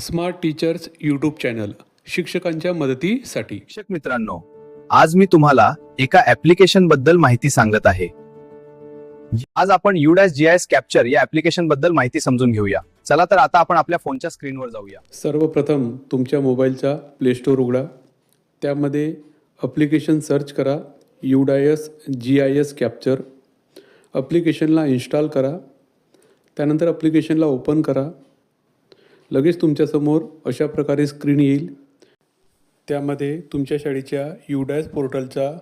Smart teachers YouTube channel शिक्षकांच्या मदतीसाठी. शिक्षक मित्रांनो आज मी तुम्हाला एका ऍप्लिकेशनबद्दल माहिती सांगत आहे. आज आपण युडॅस जी एस कॅप्चर या ऍप्लिकेशनबद्दल माहिती समजून घेऊया. चला तर आता आपण आपल्या फोनच्या स्क्रीनवर जाऊया. सर्वप्रथम तुमच्या मोबाईलचा प्ले स्टोअर उघडा. त्यामध्ये अप्लिकेशन सर्च करा UDISE G I S capture अप्लिकेशनला install करा. त्यानंतर अप्लिकेशनला ओपन करा. लगेच तुमच्यासमोर अशा प्रकारे स्क्रीन येईल. त्यामध्ये तुमच्या शाळेच्या युडायस पोर्टलचा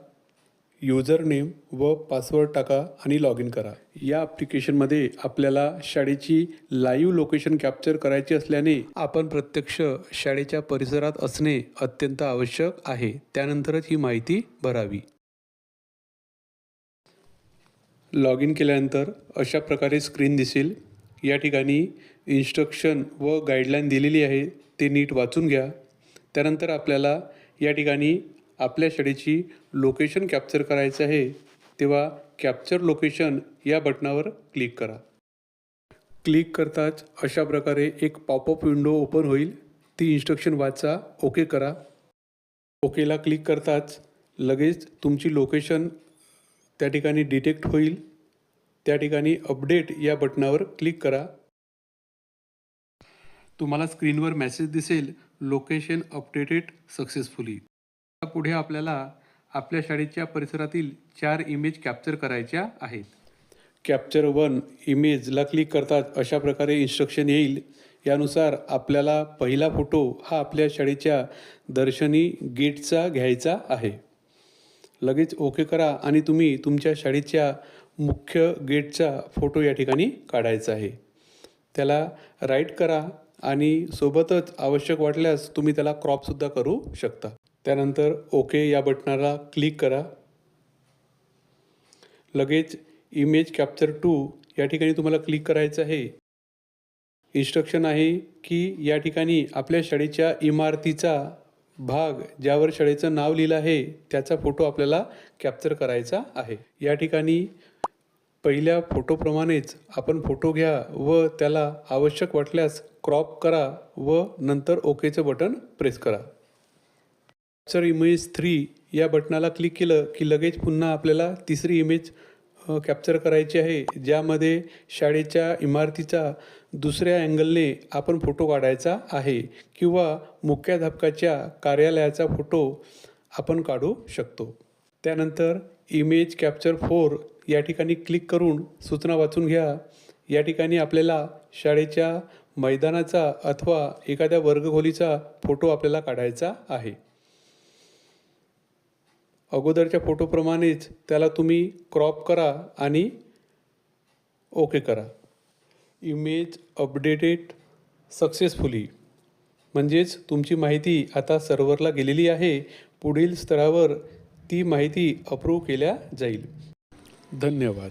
युजर नेम व पासवर्ड टाका आणि लॉग इन करा. या ॲप्लिकेशनमध्ये आपल्याला शाळेची लाईव्ह लोकेशन कॅप्चर करायची असल्याने आपण प्रत्यक्ष शाळेच्या परिसरात असणे अत्यंत आवश्यक आहे. त्यानंतरच ही माहिती भरावी. लॉग इन केल्यानंतर अशा प्रकारे स्क्रीन दिसेल. या ठिकाणी इन्स्ट्रक्शन व गाईडलाईन दिलेली आहे ते नीट वाचून घ्या. त्यानंतर आपल्याला या ठिकाणी आपल्या शाळेची लोकेशन कॅप्चर करायचं आहे. तेव्हा कॅप्चर लोकेशन या बटनावर क्लिक करा. क्लिक करताच अशा प्रकारे एक पॉपअप विंडो ओपन होईल. ती इन्स्ट्रक्शन वाचा ओके करा. ओकेला क्लिक करताच लगेच तुमची लोकेशन त्या ठिकाणी डिटेक्ट होईल. त्या ठिकाणी अपडेट या बटनावर क्लिक करा. तुम्हाला स्क्रीनवर मेसेज दिसेल लोकेशन अपडेटेड सक्सेसफुली. पुढे आपल्याला आपल्या शाळेच्या परिसरातील चार इमेज कॅप्चर करायच्या आहेत. कॅप्चर वन इमेजला क्लिक करतात अशा प्रकारे इन्स्ट्रक्शन येईल. यानुसार आपल्याला पहिला फोटो हा आपल्या शाळेच्या दर्शनी गेटचा घ्यायचा आहे. लगेच ओके करा आणि तुम्ही तुमच्या शाळेच्या मुख्य गेटचा फोटो या ठिकाणी काढायचा आहे. त्याला राईट करा आणि सोबतच आवश्यक वाटल्यास तुम्ही त्याला क्रॉपसुद्धा करू शकता. त्यानंतर ओके या बटनाला क्लिक करा. लगेच इमेज कॅप्चर टू या ठिकाणी तुम्हाला क्लिक करायचं आहे. इन्स्ट्रक्शन आहे की या ठिकाणी आपल्या शाळेच्या इमारतीचा भाग ज्यावर शाळेचं नाव लिहिलं आहे त्याचा फोटो आपल्याला कॅप्चर करायचा आहे. या ठिकाणी पहिल्या फोटोप्रमाणेच आपण फोटो घ्या व त्याला आवश्यक वाटल्यास क्रॉप करा व नंतर ओकेचं बटन प्रेस करा. कॅप्चर इमेज थ्री या बटनाला क्लिक केलं की लगेच पुन्हा आपल्याला तिसरी इमेज कॅप्चर करायची आहे. ज्यामध्ये शाळेच्या इमारतीचा दुसऱ्या अँगलने आपण फोटो काढायचा आहे किंवा मुख्याध्यापकाच्या कार्यालयाचा फोटो आपण काढू शकतो. त्यानंतर इमेज कॅप्चर फोर या ठिकाणी क्लिक करून सूचना वाचून घ्या. या ठिकाणी आपल्याला शाळेच्या मैदानाचा अथवा एखाद्या वर्गखोलीचा फोटो आपल्याला काढायचा आहे. अगोदरच्या फोटोप्रमाणेच त्याला तुम्ही क्रॉप करा आणि ओके करा. इमेज अपडेटेड सक्सेसफुली म्हणजेच तुमची माहिती आता सर्व्हरला गेलेली आहे. पुढील स्तरावर ती माहिती अप्रूव्ह केल्या जाईल. धन्यवाद.